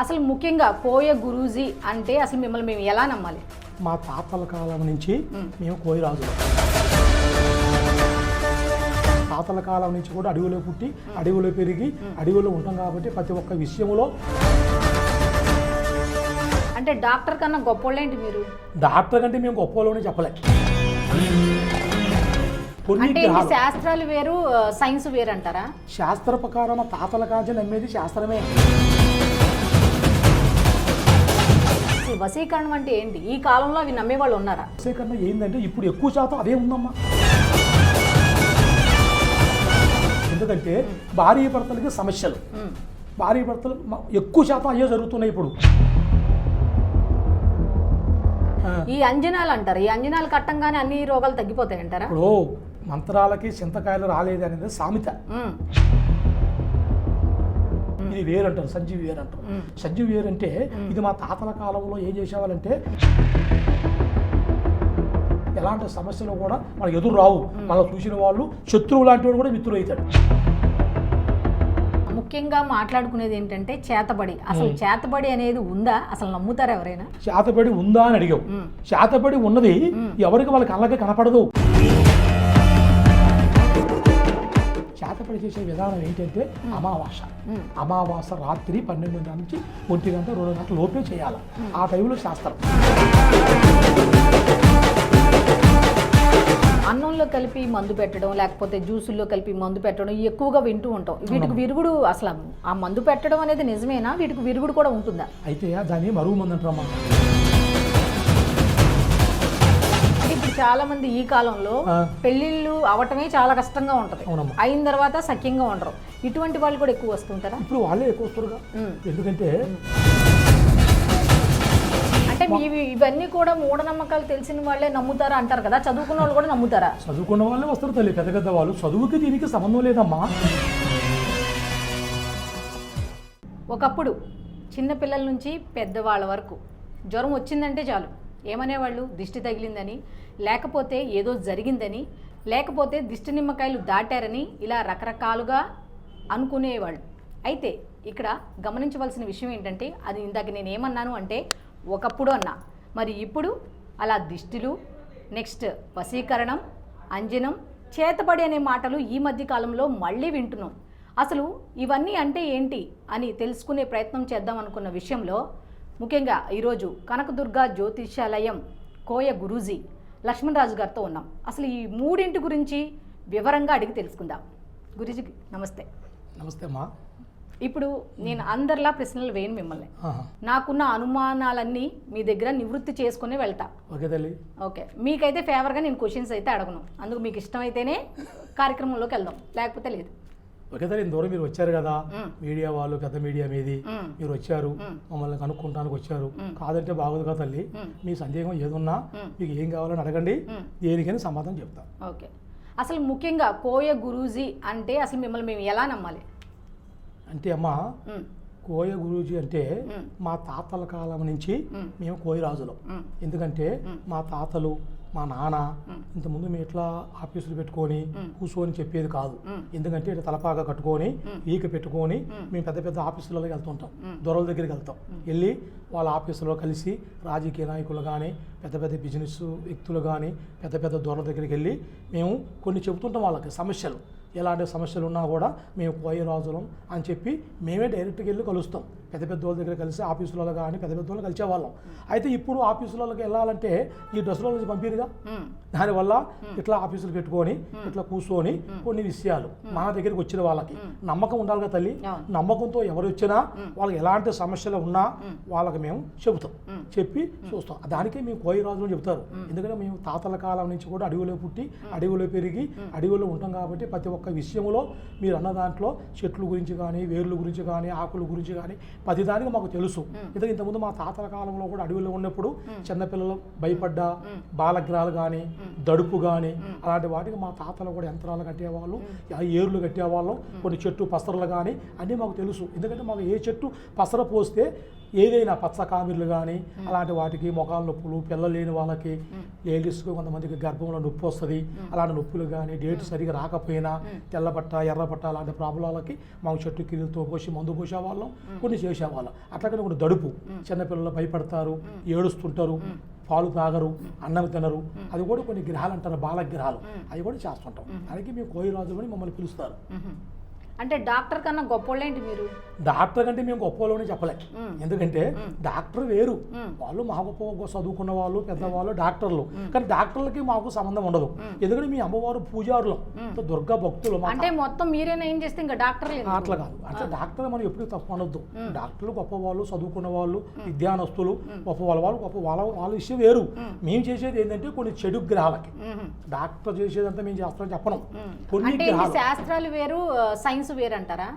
అసలు ముఖ్యంగా కోయ గురూజీ అంటే అసలు మిమ్మల్ని మేము ఎలా నమ్మాలి? మా తాతల కాలం నుంచి మేము. కోయిరాజులు తాతల కాలం నుంచి కూడా అడవిలో పుట్టి అడవిలో పెరిగి అడవిలో ఉంటాం కాబట్టి ప్రతి ఒక్క విషయంలో అంటే డాక్టర్ కన్నా గొప్పోళ్ళేంటి మీరు? డాక్టర్ కంటే మేము గొప్పలోనే చెప్పలే. అంటే శాస్త్రాలు వేరు సైన్స్ వేరు అంటారా శాస్త్ర ప్రకారం తాతల కాంచి నమ్మేది శాస్త్రమే. అసలు వశీకరణం అంటే ఏంటి? ఈ కాలంలో అవి నమ్మేవాళ్ళు ఉన్నారా? కన్నా ఏంటంటే ఇప్పుడు ఎక్కువ శాతం అదే ఉందమ్మా. ఎందుకంటే భార్య భర్తలకి సమస్యలు. భార్య భర్తలు ఎక్కువ శాతం అయ్యే జరుగుతున్నాయి ఇప్పుడు. ఈ అంజనాలు అంటారు. ఈ అంజనాలు కట్టంగానే అన్ని రోగాలు తగ్గిపోతాయి అంటారా ఇప్పుడు మంత్రాలకి చింతకాయలు రాలేదు అనేది సామెత. ఇది వేరు అంటారు సంజీవి వేరు అంటారు సంజీవి వేరు అంటే ఇది మా తాతల కాలంలో ఏం చేసేవాళ్ళంటే ఎలాంటి సమస్యలు కూడా మనకు ఎదురు రావు. మనం చూసిన వాళ్ళు శత్రువు లాంటి వాడు కూడా మిత్రుడు అవుతాడు ముఖ్యంగా మాట్లాడుకునేది ఏంటంటే చేతబడి. అసలు చేతబడి అనేది ఉందా? అసలు నమ్ముతారా ఎవరైనా? శాతపడి ఉందా అని అడిగావు. శాతపడి ఉన్నది ఎవరికి వాళ్ళ కళ్ళకి కనపడదు. శాతపడి చేసే విధానం ఏంటంటే అమావాస. అమావాస రాత్రి పన్నెండు గంటల నుంచి ఒంటి గంట రెండు గంటల లోపే చేయాలి. ఆ టైంలో శాస్త్రం. అన్నంలో కలిపి మందు పెట్టడం లేకపోతే జ్యూసుల్లో కలిపి మందు పెట్టడం ఎక్కువగా వింటూ ఉంటాం. వీటికి విరుగుడు అసలు ఆ మందు పెట్టడం అనేది నిజమేనా? వీటికి విరుగుడు కూడా ఉంటుందా? అయితే దాన్ని మరుగు మంది అంటారమ్మా. చాలా మంది ఈ కాలంలో ఆ. పెళ్ళిళ్ళు అవటమే చాలా కష్టంగా ఉంటది. అయిన తర్వాత సఖ్యంగా ఉండరు. ఇటువంటి వాళ్ళు కూడా ఎక్కువ వస్తుంటారా ఇప్పుడు వాళ్ళే ఎక్కువ వస్తురుగా మ్మ్. ఎందుకంటే అంటే ఇవి ఇవన్నీ కూడా మూఢనమ్మకాలు తెలిసిన వాళ్ళే నమ్ముతారా అంటారు కదా? చదువుకున్న వాళ్ళు కూడా నమ్ముతారా? చదువుకున్న వాళ్ళే వస్తారు తల్లి పెద్ద పెద్ద వాళ్ళు. చదువుకి దీనికి సంబంధం లేదమ్మా. ఒకప్పుడు చిన్న పిల్లల నుంచి పెద్దవాళ్ళ వరకు జ్వరం వచ్చిందంటే చాలు. ఏమనేవాళ్ళు? దిష్టి తగిలిందని లేకపోతే ఏదో జరిగిందని లేకపోతే దిష్టి నిమ్మకాయలు దాటారని ఇలా రకరకాలుగా అనుకునేవాళ్ళు. అయితే ఇక్కడ గమనించవలసిన విషయం ఏంటంటే అది ఇందాక నేను ఏమన్నాను అంటే ఒకప్పుడు అన్నా. మరి ఇప్పుడు అలా దిష్టిలు నెక్స్ట్ వశీకరణం అంజనం చేతపడి అనే మాటలు ఈ మధ్య కాలంలో మళ్ళీ వింటున్నాం. అసలు ఇవన్నీ అంటే ఏంటి అని తెలుసుకునే ప్రయత్నం చేద్దాం అనుకున్న విషయంలో ముఖ్యంగా ఈరోజు కనకదుర్గ జ్యోతిష్యాలయం కోయ గురూజీ లక్ష్మణరాజు గారితో ఉన్నాం. అసలు ఈ మూడింటి గురించి వివరంగా అడిగి తెలుసుకుందాం. గురూజీ నమస్తే. నమస్తే అమ్మా. ఇప్పుడు నేను అందరిలా ప్రశ్నలు వేయను మిమ్మల్ని. నాకున్న అనుమానాలన్నీ మీ దగ్గర నివృత్తి చేసుకుని వెళ్తా. ఓకే తల్లి. ఓకే. మీకైతే ఫేవర్గా నేను క్వశ్చన్స్ అయితే అడగను. అందుకు మీకు ఇష్టమైతేనే కార్యక్రమంలోకి వెళ్దాం. లేకపోతే లేదు. ఇంత దూరం మీరు వచ్చారు కదా. మీడియా వాళ్ళు పెద్ద మీడియా మీది. మీరు వచ్చారు మ్మ్. మమ్మల్ని కనుక్కుంటానికి వచ్చారు. కాదంటే బాగోదు కదా తల్లి. మీ సందేహం ఏదున్నా. మీకు ఏం కావాలని అడగండి. దేనికైనా సమాధానం చెప్తా ఓకే అసలు ముఖ్యంగా కోయ గురూజీ అంటే అసలు మిమ్మల్ని మేము ఎలా నమ్మాలి అంటే అమ్మా కోయ గురూజీ అంటే. మా తాతల కాలం నుంచి మ్మ్. కోయరాజులం ఉమ్, ఎందుకంటే మా తాతలు మా నాన్న ఇంతకుముందు మేము ఇట్లా ఆఫీసులు పెట్టుకొని కూర్చొని చెప్పేది కాదు. ఎందుకంటే ఇట్లా తలపాగా కట్టుకొని ఈక పెట్టుకొని మేము పెద్ద పెద్ద ఆఫీసులలో వెళ్తుంటాం. దొరల దగ్గరికి వెళ్తాం. వెళ్ళి వాళ్ళ ఆఫీసులో కలిసి రాజకీయ నాయకులు కానీ పెద్ద పెద్ద బిజినెస్ వ్యక్తులు కానీ పెద్ద పెద్ద దొరల దగ్గరికి వెళ్ళి మేము కొన్ని చెబుతుంటాం వాళ్ళకి సమస్యలు. ఎలాంటి సమస్యలు ఉన్నా కూడా మేము పోయే రాజులం అని చెప్పి మేమే డైరెక్ట్గా వెళ్ళి కలుస్తాం. పెద్ద పెద్ద వాళ్ళ దగ్గర కలిసి ఆఫీసులలో కానీ పెద్ద పెద్ద వాళ్ళు కలిసేవాళ్ళం. అయితే ఇప్పుడు ఆఫీసులలోకి వెళ్ళాలంటే ఈ డ్రెస్సుల నుంచి పంపిరుగా. దానివల్ల ఇట్లా ఆఫీసులు పెట్టుకొని ఇట్లా కూర్చొని కొన్ని విషయాలు మా దగ్గరికి వచ్చిన వాళ్ళకి. నమ్మకం ఉండాలి కదా తల్లి. నమ్మకంతో ఎవరు వచ్చినా వాళ్ళకి ఎలాంటి సమస్యలు ఉన్నా వాళ్ళకి మేము చెబుతాం. చెప్పి చూస్తాం. దానికే మేము కోయి రాజులు అని చెప్తారు ఎందుకంటే మేము తాతల కాలం నుంచి కూడా అడవిలో పుట్టి అడవిలో పెరిగి అడవిలో ఉంటాం కాబట్టి ప్రతి ఒక్క విషయంలో మీరు అన్న దాంట్లో చెట్ల గురించి కానీ వేర్ల గురించి కానీ ఆకుల గురించి కానీ ప్రతి దానికి మాకు తెలుసు. ఎందుకంటే ఇంతకుముందు మా తాతల కాలంలో కూడా అడవిలో ఉన్నప్పుడు చిన్నపిల్లలు భయపడ్డా బాలగ్రహాలు కానీ దడుపు కానీ అలాంటి వాటికి మా తాతలు కూడా యంత్రాలు కట్టేవాళ్ళు ఏర్లు కట్టేవాళ్ళం కొన్ని చెట్టు పసరలు కానీ అన్నీ మాకు తెలుసు. ఎందుకంటే మాకు ఏ చెట్టు పసర పోస్తే ఏదైనా పచ్చ కామిర్లు కానీ అలాంటి వాటికి మొఖాల నొప్పులు పిల్లలు లేని వాళ్ళకి లేడీస్కి కొంతమందికి గర్భంలో నొప్పి వస్తుంది. అలాంటి నొప్పులు కానీ డేట్ సరిగా రాకపోయినా తెల్లబట్ట ఎర్రబట్ట అలాంటి ప్రాబ్లాలకి మా చెట్టు కిరీలతో పోసి మందు పోసేవాళ్ళం కొన్ని చేసేవాళ్ళం. అట్లాగనే కొన్ని దడుపు. చిన్నపిల్లలు భయపడతారు ఏడుస్తుంటారు పాలు తాగరు అన్నం తినరు. అది కూడా కొన్ని గ్రహాలు అంటారు బాలగ్రహాలు అవి కూడా చేస్తుంటాం. దానికి మేము కోయి రాజులు అని మమ్మల్ని పిలుస్తారు. అంటే డాక్టర్ కన్నా గొప్పోళ్ళేంటి మీరు? డాక్టర్ కంటే మేము గొప్పలోనే చెప్పలే. ఎందుకంటే డాక్టర్ వేరు. వాళ్ళు మా గొప్ప చదువుకున్న వాళ్ళు పెద్దవాళ్ళు డాక్టర్లు. కానీ డాక్టర్లకి మాకు సంబంధం ఉండదు. ఎందుకంటే మీ అమ్మవారు పూజారులు. దుర్గా భక్తులు అంటే మొత్తం మీరేనా ఏం చేస్తే ఇంకా డాక్టర్ అట్లా కాదు. అంటే డాక్టర్ మనం ఎప్పుడు తప్పు అనొద్దు. డాక్టర్లు గొప్ప వాళ్ళు చదువుకున్న వాళ్ళు విద్యానస్తులు గొప్ప వాళ్ళ వాళ్ళు గొప్ప వాళ్ళ వాళ్ళ విషయం వేరు. మేము చేసేది ఏంటంటే కొన్ని చెడు గ్రహాలకి. డాక్టర్ చేసేదంతా మేము చేస్తామని చెప్పను. కొన్ని శాస్త్రాలు వేరు సైన్స్ వేరంటారా?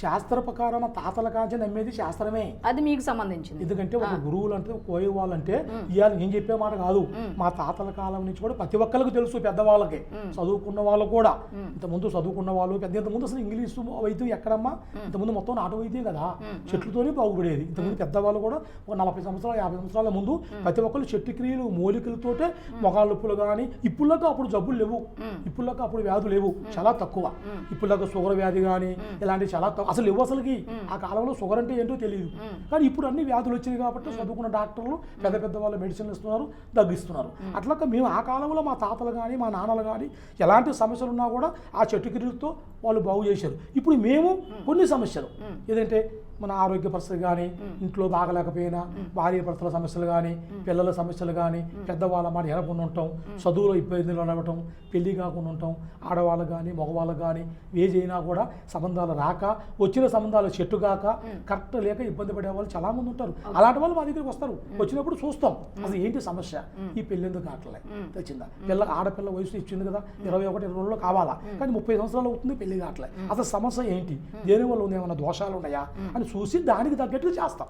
శాస్త్ర ప్రకారం తాతల కాంచి నమ్మేది శాస్త్రమే. అది మీకు సంబంధించింది. ఎందుకంటే ఒక గురువులు అంటే కోయ వాళ్ళంటే ఇవాళ నేను చెప్పే మాట కాదు. మా తాతల కాలం నుంచి కూడా ప్రతి ఒక్కరికి తెలుసు పెద్దవాళ్ళకి. చదువుకున్న వాళ్ళు కూడా. ఇంతకుముందు చదువుకున్న వాళ్ళు పెద్ద ఇంతకుముందు అసలు ఇంగ్లీష్ వైద్యం ఎక్కడమ్మా? ఇంతకుముందు మొత్తం నాటు వైద్యం కదా. చెట్లతోనే బాగుపడేది. ఇంతకుముందు పెద్దవాళ్ళు కూడా ఒక నలభై సంవత్సరాలు యాభై సంవత్సరాల ముందు ప్రతి ఒక్కరు చెట్టు క్రియలు మూలికలతోటే మొగాళ్ళ నొప్పులు కానీ ఇప్పుడులాగా అప్పుడు జబ్బులు లేవు. ఇప్పుడులాగా అప్పుడు వ్యాధులు లేవు. చాలా తక్కువ. ఇప్పుడులాగా షుగర్ వ్యాధి కానీ ఇలాంటివి చాలా తక్కువ అసలు లేవు అసలుకి. ఆ కాలంలో షుగర్ అంటే ఏంటో తెలియదు. కానీ ఇప్పుడు అన్ని వ్యాధులు వచ్చినాయి కాబట్టి చదువుకున్న డాక్టర్లు పెద్ద పెద్ద వాళ్ళు మెడిసిన్లు ఇస్తున్నారు తగ్గిస్తున్నారు. అట్లాగా మేము ఆ కాలంలో మా తాతలు కానీ మా నాన్నలు కానీ ఎలాంటి సమస్యలు ఉన్నా కూడా ఆ చెట్టు కిరీలతో వాళ్ళు బాగు చేశారు. ఇప్పుడు మేము కొన్ని సమస్యలు. ఏదంటే మన ఆరోగ్య పరిస్థితి కానీ ఇంట్లో బాగలేకపోయినా భార్య భర్తల సమస్యలు కానీ పిల్లల సమస్యలు కానీ పెద్దవాళ్ళ మాట ఎనకుండా ఉండటం చదువులో ఇబ్బందులు ఉండటం పెళ్ళి కాకుండా ఉండటం ఆడవాళ్ళకు కానీ మగవాళ్ళకు కానీ ఏజ్ అయినా కూడా సంబంధాలు రాక వచ్చిన సంబంధాలు చెట్టు కాక కరెక్ట్ లేక ఇబ్బంది పడే వాళ్ళు చాలా మంది ఉంటారు. అలాంటి వాళ్ళు మా దగ్గరికి వస్తారు. వచ్చినప్పుడు చూస్తాం. అసలు ఏంటి సమస్య? ఈ పెళ్ళి ఎందుకు కావట్లే? తెచ్చిందా? పిల్ల ఆడపిల్ల వయసు ఇచ్చింది కదా ఇరవై ఒకటి ఇరవై రెండులో కావాలా? కానీ ముప్పై సంవత్సరాలు అవుతుంది పెళ్ళి కావట్లే. అసలు సమస్య ఏంటి? దేని వల్ల ఉంది ఏమైనా దోషాలు ఉన్నాయా? అని చూసి దానికి తగ్గట్టుగా చేస్తాం.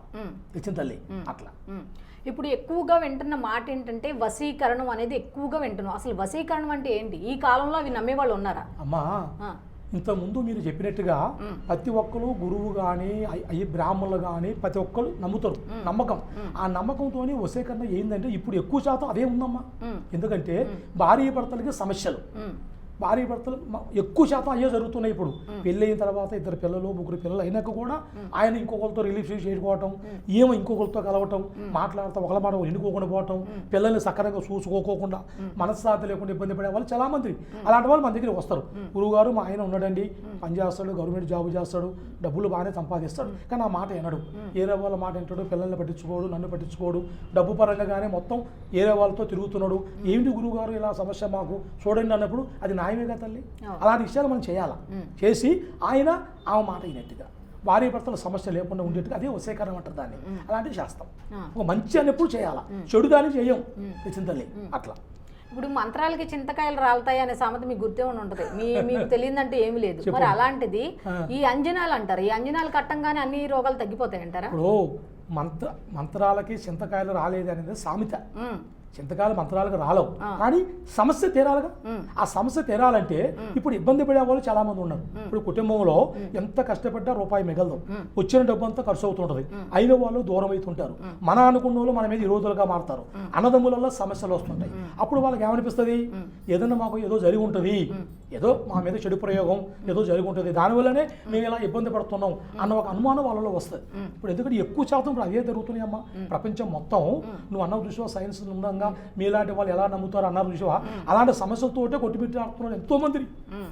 తెచ్చిన తల్లి. అట్లా. ఇప్పుడు ఎక్కువగా వింటున్న మాట ఏంటంటే వశీకరణం అనేది ఎక్కువగా వింటున్నాం. అసలు వశీకరణం అంటే ఏంటి? ఈ కాలంలో అవి నమ్మే వాళ్ళు ఉన్నారా? అమ్మా ఇంతకుముందు మీరు చెప్పినట్టుగా ప్రతి ఒక్కరు గురువు కానీ అయ్యి బ్రాహ్మణులు కానీ ప్రతి ఒక్కరు నమ్ముతారు. నమ్మకం. ఆ నమ్మకంతోనే వశీకరణ ఏంటంటే ఇప్పుడు ఎక్కువ శాతం అదే ఉందమ్మా. మ్మ్. ఎందుకంటే భార్య భర్తలకి సమస్యలు. భార్య భర్తలు ఎక్కువ శాతం అయ్యే జరుగుతున్నాయి ఇప్పుడు. పెళ్ళి అయిన తర్వాత ఇద్దరు పిల్లలు ముగ్గురు పిల్లలు అయినాక కూడా ఆయన ఇంకొకరితో రిలీఫ్ చేసుకోవటం ఏమో ఇంకొకరితో కలవటం మాట్లాడటం ఒకళ్ళ మాట ఎన్నుకోకుండా పోవటం పిల్లల్ని సక్రంగా చూసుకోకోకుండా మనశ్శాంతి లేకుండా ఇబ్బంది పడే వాళ్ళు చాలా మంది అలాంటి వాళ్ళు మన దగ్గరికి వస్తారు. గురువుగారు మా ఆయన ఉన్నాడండి. పని చేస్తాడు గవర్నమెంట్ జాబ్ చేస్తాడు డబ్బులు బాగానే సంపాదిస్తాడు. కానీ ఆ మాట వినడు. ఏరే వాళ్ళ మాట వింటాడు పిల్లల్ని పట్టించుకోడు నన్ను పట్టించుకోడు. డబ్బు పరంగా కానీ మొత్తం ఏరే వాళ్ళతో తిరుగుతున్నాడు. ఏంటి గురువుగారు ఇలా సమస్య మాకు? చూడండి అన్నప్పుడు అది న్యాయమేగా తల్లి? అవును. అలాంటి విషయాలు మనం చేయాలా? చేసి ఆయన ఆమె మాట అయినట్టుగా భార్య భర్తల సమస్య లేకుండా ఉండేట్టుగా అదే వశీకరణం అంటారు దాన్ని. అలాంటివి చేస్తాం. ఆ. ఒక మంచి అన్నప్పుడు చేయాలా? చెడు దాన్ని చేయం. తల్లి. అట్లా. ఇప్పుడు మంత్రాలకి చింతకాయలు రాలుతాయి అనే సామెత మీకు గుర్తే ఉండి ఉంటుంది మీ మీకు తెలియదంటే ఏమీ లేదు. మరి అలాంటిది ఈ అంజనాలు అంటారు. ఈ అంజనాలు కట్టంగానే అన్ని రోగాలు తగ్గిపోతాయి అంటారా మంత్ర మంత్రాలకి చింతకాయలు రాలేదు అనేది సామెత మ్మ్. చింతకాయలు మంత్రాలకు రాలవు. కానీ సమస్య తీరాలిగా. ఆ సమస్య తీరాలంటే ఇప్పుడు ఇబ్బంది పడే వాళ్ళు చాలా మంది ఉన్నారు ఇప్పుడు కుటుంబంలో ఎంత కష్టపడ్డా రూపాయి మిగలదు. వచ్చిన డబ్బు అంతా ఖర్చు అవుతుంటది. అయిన వాళ్ళు దూరం అవుతుంటారు మన అనుకున్న వాళ్ళు మన మీద విరోధులుగా మారుతారు. అన్నదమ్ములలో సమస్యలు వస్తుంటాయి. అప్పుడు వాళ్ళకి ఏమనిపిస్తుంది? ఏదన్నా మాకు ఏదో జరిగి ఉంటుంది ఏదో మా మీద చెడు ప్రయోగం ఏదో జరిగి ఉంటుంది దానివల్లనే మేము ఇలా ఇబ్బంది పడుతున్నాం అన్న ఒక అనుమానం వాళ్ళలో వస్తుంది. ఇప్పుడు ఎందుకంటే ఎక్కువ శాతం ఇప్పుడు అదే జరుగుతున్నాయి అమ్మా ప్రపంచం మొత్తం నువ్వు అన్న చూసావా సైన్స్ ఉందంగా మీలాంటి వాళ్ళు ఎలా నమ్ముతారు అన్నారు చూసావా? అలాంటి సమస్యలతోటే కొట్టుమిట్టాడుతున్నారు ఎంతో మంది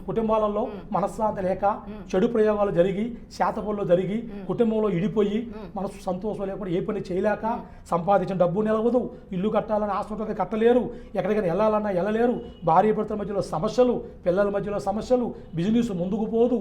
కుటుంబాలలో మనశ్శాంతి లేక చెడు ప్రయోగాలు జరిగి శాతపల్లో జరిగి కుటుంబంలో ఇడిపోయి మనసు సంతోషం లేకుండా ఏ పని చేయలేక సంపాదించిన డబ్బు నిలవదు ఇల్లు కట్టాలని ఉంటుంది కట్టలేరు ఎక్కడికైనా వెళ్ళాలన్నా వెళ్ళలేరు. భార్య భర్తల మధ్యలో సమస్యలు పిల్లల మధ్యలో సమస్యలు బిజినెస్ ముందుకు పోదు.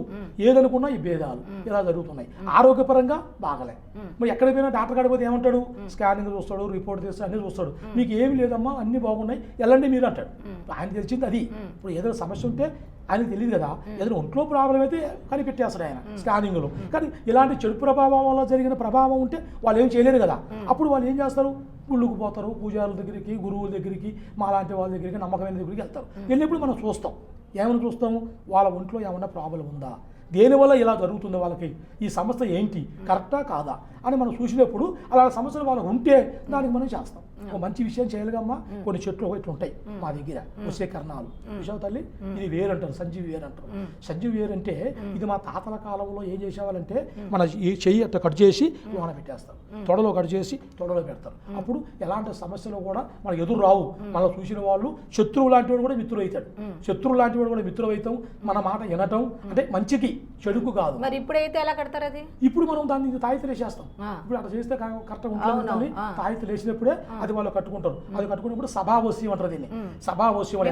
ఏదనుకున్నా ఈ భేదాలు ఇలా జరుగుతున్నాయి. ఆరోగ్యపరంగా బాగలే. మరి ఎక్కడ పోయినా డాక్టర్ కాడికి పోతే ఏమంటాడు? స్కానింగ్ చూస్తాడు రిపోర్ట్ చేస్తాడు అన్ని చూస్తాడు. మీకు ఏమి లేదమ్మా అన్ని బాగున్నాయి వెళ్ళండి మీరు అంటాడు. ఆయన తెలిసింది అది. ఇప్పుడు ఏదైనా సమస్య ఉంటే ఆయనకు తెలియదు కదా. ఏదైనా ఒంట్లో ప్రాబ్లం అయితే కనిపెట్టేస్తాడు ఆయన స్కానింగ్లో. కానీ ఇలాంటి చెడు ప్రభావం వల్ల జరిగిన ప్రభావం ఉంటే వాళ్ళు ఏం చేయలేరు కదా. అప్పుడు వాళ్ళు ఏం చేస్తారు? గుళ్ళుకు పోతారు పూజారుల దగ్గరికి గురువుల దగ్గరికి మా లాంటి వాళ్ళ దగ్గరికి నమ్మకమైన దగ్గరికి వెళ్తారు. వెళ్ళినప్పుడు మనం చూస్తాం. ఏమైనా చూస్తాము? వాళ్ళ ఒంట్లో ఏమైనా ప్రాబ్లం ఉందా? దేనివల్ల ఇలా జరుగుతుంది వాళ్ళకి? ఈ సమస్య ఏంటి? కరెక్టా కాదా? అని మనం చూసినప్పుడు అలాంటి సమస్యలు వాళ్ళకు ఉంటే దానికి మనం చేస్తాం. ఒక మంచి విషయం చేయాలిగమ్మా కొన్ని చెట్లు ఇట్లా ఉంటాయి మా దగ్గర వశీకరణాలు విషయం తల్లి? ఇది వేరు అంటారు సంజీవి వేరు అంటారు. సంజీవి వేరు అంటే ఇది మా తాతల కాలంలో ఏం చేసేవాళ్ళంటే మన ఈ చెయ్యి అట్లా కట్ చేసి లోన పెట్టేస్తారు. తొడలో కట్ చేసి తొడలో పెడతారు. అప్పుడు ఎలాంటి సమస్యలు కూడా మనకు ఎదురు రావు. మనం చూసిన వాళ్ళు శత్రువు లాంటి వాడు కూడా మిత్రుడు అవుతాడు శత్రువు లాంటి వాడు కూడా మిత్రుడు అవుతాం మన మాట వినటం అంటే మంచికి చెడుకు కాదు. మరి ఇప్పుడైతే ఎలా కడతారు అది? ఇప్పుడు మనం దాన్ని తాయితలు వేసేస్తాం ఆ. ఇప్పుడు అట్లా చేస్తే కరెక్ట్గా ఉంటుంది ఆ. తాయితలు వేసినప్పుడే అది వాళ్ళు కట్టుకుంటారు. అది కట్టుకున్నప్పుడు సభావస్యం అంటారు దీన్ని.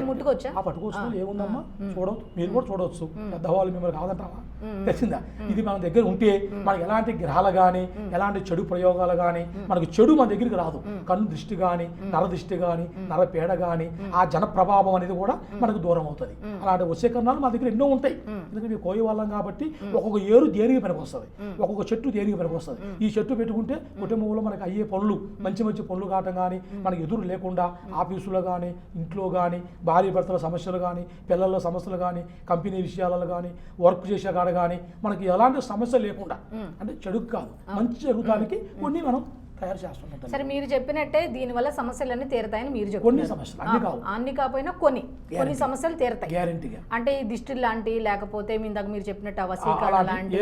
ముట్టుకోవచ్చా? ఆ పట్టుకోవచ్చు ఏముందమ్మా? చూడవచ్చు మీరు కూడా చూడవచ్చు పెద్దవాళ్ళు మిమ్మల్ని కాదంటావా? తెలిసిందా? ఇది మన దగ్గర ఉంటే మనకి ఎలాంటి గ్రహాలు కానీ ఎలాంటి చెడు ప్రయోగాలు కానీ మనకి చెడు మన దగ్గరికి రాదు. కన్ను దృష్టి కానీ నర దృష్టి కానీ నర పేడ కానీ ఆ జన ప్రభావం అనేది కూడా మనకు దూరం అవుతుంది. అలాంటి వశీకరణాలు మా దగ్గర ఎన్నో ఉంటాయి. ఎందుకంటే మేము కోయి వాళ్ళం కాబట్టి ఒక్కొక్క ఏరు దేనికి పనికి వస్తుంది ఒక్కొక్క చెట్టు దేనికి పనికి వస్తుంది ఈ చెట్టు పెట్టుకుంటే కుటుంబంలో మనకి అయ్యే పనులు మంచి మంచి పనులు కావటం కానీ మనకి ఎదురు లేకుండా ఆఫీసులో కానీ ఇంట్లో కానీ భార్య భర్తల సమస్యలు కానీ పిల్లల సమస్యలు కానీ కంపెనీ విషయాలలో కానీ వర్క్ చేసే కాడ కానీ మనకి ఎలాంటి సమస్య లేకుండా అంటే చెడుకు కాదు మంచి జరుగుతానికి కొన్ని మనం తయారు చేస్తుంటాం సరే మీరు చెప్పినట్టే దీనివల్ల సమస్యలన్నీ తీరతాయని మీరు కొన్ని సమస్యలు అన్ని కావు. అన్ని కాకపోయినా కొన్ని కొన్ని సమస్యలు తీరతాయి. గ్యారంటీగా అంటే ఈ దిష్టి లాంటి లేకపోతే మీ ఇందాక మీరు చెప్పినట్టు అలాంటి లాంటి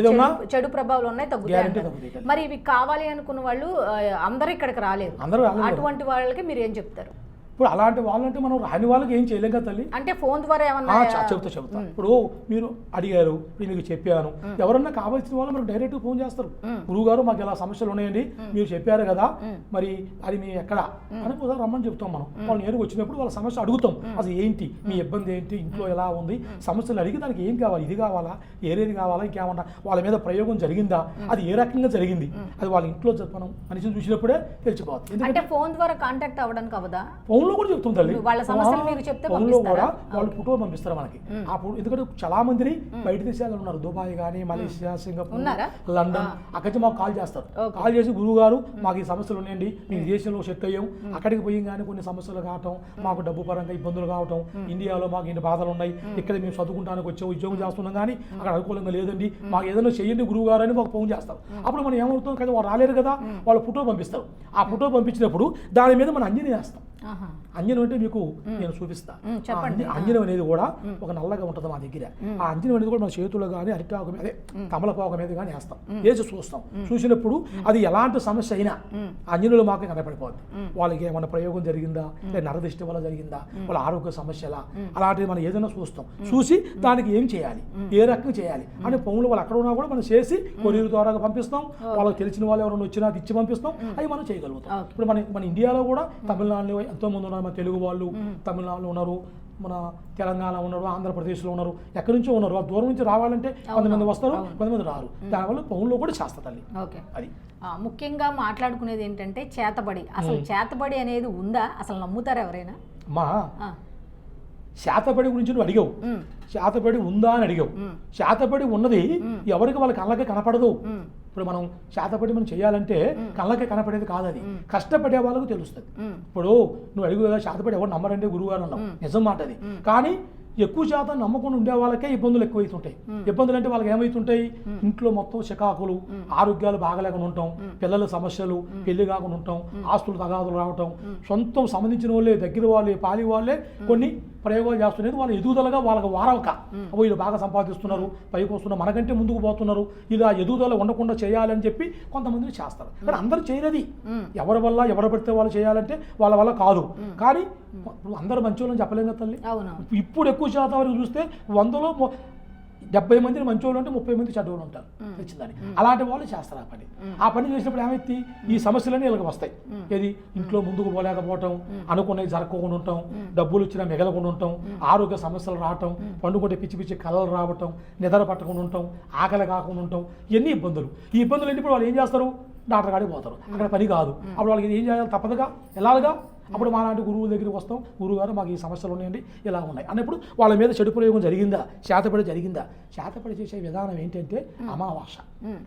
చెడు- ప్రభావాలు ఉన్నాయి తగ్గుతాయి. మరి ఇవి కావాలి అనుకున్న వాళ్ళు అందరూ ఇక్కడికి రాలేరు. రాలేదు అటువంటి వాళ్ళకి మీరు ఏం చెప్తారు? ఇప్పుడు అలాంటి వాళ్ళంటే మనం రాని వాళ్ళకి ఏం చేయలేం కదా తల్లి? అంటే ఫోన్ ద్వారా ఏమన్నా చ- చెబుతా చెబుతా ఇప్పుడు మీరు అడిగారు నేను మీకు చెప్పాను. ఎవరన్నా కావాల్సిన వాళ్ళు మనకు డైరెక్ట్ ఫోన్ చేస్తారు. గురువు గారు మాకు ఇలా సమస్యలు ఉన్నాయండి. మీరు చెప్పారు కదా మరి అది మీ ఎక్కడ? అని ఒకసారి రమ్మని చెప్తాం మనం. వాళ్ళు నేరుగా వచ్చినప్పుడు వాళ్ళ సమస్య అడుగుతాం. అసలు ఏంటి? మీ ఇబ్బంది ఏంటి? ఇంట్లో ఎలా ఉంది? సమస్యలు అడిగి దానికి ఏం కావాలి? ఇది కావాలా? ఏరేది కావాలా? ఇంకేమన్నా? వాళ్ళ మీద ప్రయోగం జరిగిందా? అది ఏ రకంగా జరిగింది? అది వాళ్ళ ఇంట్లో మనం మనిషిని చూసినప్పుడే తెలిసిపోతుంది అంటే ఫోన్ ద్వారా కాంటాక్ట్ అవ్వడానికి అవదా ఫోన్లో కూడా చెప్తాం తల్లి వాళ్ళ సమస్యలు మీరు చెప్తే ఫోన్లో కూడా? వాళ్ళు ఫోటో పంపిస్తారు మనకి. ఆ ఫోటో ఎందుకంటే చాలా మంది బయట దేశాల్లో ఉన్నారు. దుబాయ్ కానీ మలేషియా సింగపూర్? లండన్. అక్కడి నుంచి మాకు కాల్ చేస్తారు. కాల్ చేసి గురువు గారు మాకు ఈ సమస్యలు ఉన్నాయండి. మీ దేశంలో సెట్ అయ్యాం. అక్కడికి పోయి కానీ కొన్ని సమస్యలు కావటం మాకు డబ్బు పరంగా ఇబ్బందులు కావటం ఇండియాలో మాకు ఇన్ని బాధలు ఉన్నాయి. ఇక్కడ మేము చదువుకుంటానికి వచ్చాం ఉద్యోగం చేస్తున్నాం కానీ అక్కడ అనుకూలంగా లేదండి. మాకు ఏదైనా చేయండి గురువు గారు అని మాకు ఫోన్ చేస్తారు. అప్పుడు మనం ఏమవుతాం కదా వాళ్ళు రాలేరు కదా వాళ్ళు ఫోటో పంపిస్తారు. ఆ ఫోటో పంపించినప్పుడు దాని మీద మనం అంజనీ ఆహా. అంజనం అంటే మీకు నేను చూపిస్తా. ఉమ్, చెప్పండి. ఆ అంజ- అంజనం అనేది కూడా ఒక నల్లగా ఉంటుంది మా దగ్గర. ఆ అంజనం అనేది కూడా మన చేతుల్లో కానీ అరిటాకు మీద తమలపాకు మీద కానీ వేస్తాం. వేసి చూస్తాం. చూసినప్పుడు అది ఎలాంటి సమస్య అయినా అంజనులు మాకు కనపడిపోద్ది. వాళ్ళకి ఏమైనా ప్రయోగం జరిగిందా? లేదా నరదిష్టి వల్ల జరిగిందా? వాళ్ళ ఆరోగ్య సమస్యలా? అలాంటివి మనం ఏదైనా చూస్తాం. చూసి దానికి ఏం చేయాలి? ఏ రకంగా చేయాలి? అని పనులు వాళ్ళు అక్కడ ఉన్నా కూడా మనం చేసి కొరియర్ ద్వారా పంపిస్తాం. వాళ్ళకి తెలిసిన వాళ్ళు ఎవరైనా వచ్చినా ఇచ్చి పంపిస్తాం. అవి మనం చేయగలుగుతాం. ఇప్పుడు మన మన ఇండియాలో కూడా తమిళనాడులో ఎంతో మంది ఉన్నారు మన తెలుగు వాళ్ళు తమిళనాడులో ఉన్నారు మన తెలంగాణ ఉన్నారు ఆంధ్రప్రదేశ్లో ఉన్నారు ఎక్కడి నుంచో ఉన్నారు. వాళ్ళు దూరం నుంచి రావాలంటే కొంతమంది వస్తారు కొంతమంది రారు. దానివల్ల పౌన్లో కూడా చేస్తా తల్లి. ఓకే. అది. ఆ, ముఖ్యంగా మాట్లాడుకునేది ఏంటంటే చేతబడి. అసలు చేతబడి అనేది ఉందా? అసలు నమ్ముతారా ఎవరైనా? మా ఆ, శాతపడి గురించి నువ్వు అడిగావు. శాతపడి ఉందా అని అడిగావు. శాతపడి ఉన్నది ఎవరికి వాళ్ళ కళ్ళకి కనపడదు. ఇప్పుడు మనం శాతపడి మనం చేయాలంటే కళ్ళకి కనపడేది కాదు అది కష్టపడే వాళ్ళకు తెలుస్తుంది. ఇప్పుడు నువ్వు అడుగు కదా శాతపడి ఎవరు నమ్మరంటే గురువు గారు అన్నావు. నిజం మాట అది కానీ ఎక్కువ శాతం నమ్మకుండా ఉండే వాళ్ళకే ఇబ్బందులు ఎక్కువైతుంటాయి ఇబ్బందులు అంటే వాళ్ళకి ఏమవుతుంటాయి? ఇంట్లో మొత్తం చికాకులు ఆరోగ్యాలు బాగలేకుండా ఉంటాం. పిల్లల సమస్యలు పెళ్ళి కాకుండా ఉంటాం. ఆస్తులు తగాదులు రావటం. సొంతం సంబంధించిన వాళ్ళే దగ్గర వాళ్ళే పాలి వాళ్ళే కొన్ని ప్రయోగాలు చేస్తున్నది వాళ్ళ ఎదుగుదలగా వాళ్ళకి వారవక. వీళ్ళు బాగా సంపాదిస్తున్నారు పైకి వస్తున్నారు మనకంటే ముందుకు పోతున్నారు. ఇలా ఎదుగుదల ఉండకుండా చేయాలని చెప్పి కొంతమంది చేస్తారు. కానీ అందరూ చేయలేది ఎవరి వల్ల ఎవరు పడితే వాళ్ళు చేయాలంటే వాళ్ళ వల్ల కాదు. కానీ ఇప్పుడు అందరూ మంచోళ్ళని చెప్పలేం కదా తల్లి? ఇప్పుడు ఎక్కువ శాతం వరకు చూస్తే వందలో డెబ్బై మందిని మంచోళ్ళు ఉంటే ముప్పై మంది చెడ్డోళ్ళు ఉంటారు. తెచ్చిందని. అలాంటి వాళ్ళు చేస్తారు ఆ పని. ఆ పని చేసినప్పుడు ఏమైంది? ఈ సమస్యలన్నీ వీళ్ళకి వస్తాయి. ఏది? ఇంట్లో ముందుకు పోలేకపోవటం అనుకున్నవి జరగకుండా ఉంటాం డబ్బులు వచ్చినా మిగలకుండా ఉంటాం ఆరోగ్య సమస్యలు రావటం పండుకుంటే పిచ్చి పిచ్చి కలలు రావటం నిద్ర పట్టకుండా ఉంటాం ఆకలి కాకుండా ఉంటాం ఎన్ని ఇబ్బందులు. ఈ ఇబ్బందులు ఏంటి ఇప్పుడు వాళ్ళు ఏం చేస్తారు? డాక్టర్ కాడికి పోతారు. అక్కడ పని కాదు. అప్పుడు వాళ్ళకి ఏం చేయాలి? తప్పదుగా? వెళ్ళాలిగా అప్పుడు మా లాంటి గురువుల దగ్గరికి వస్తాం. గురువు గారు మాకు ఈ సమస్యలు ఉన్నాయండి. ఇలా ఉన్నాయి. అన్నప్పుడు వాళ్ళ మీద చెడు ప్రయోగం జరిగిందా? శాతపడి జరిగిందా? శాతపడి చేసే విధానం ఏంటంటే అమావాస.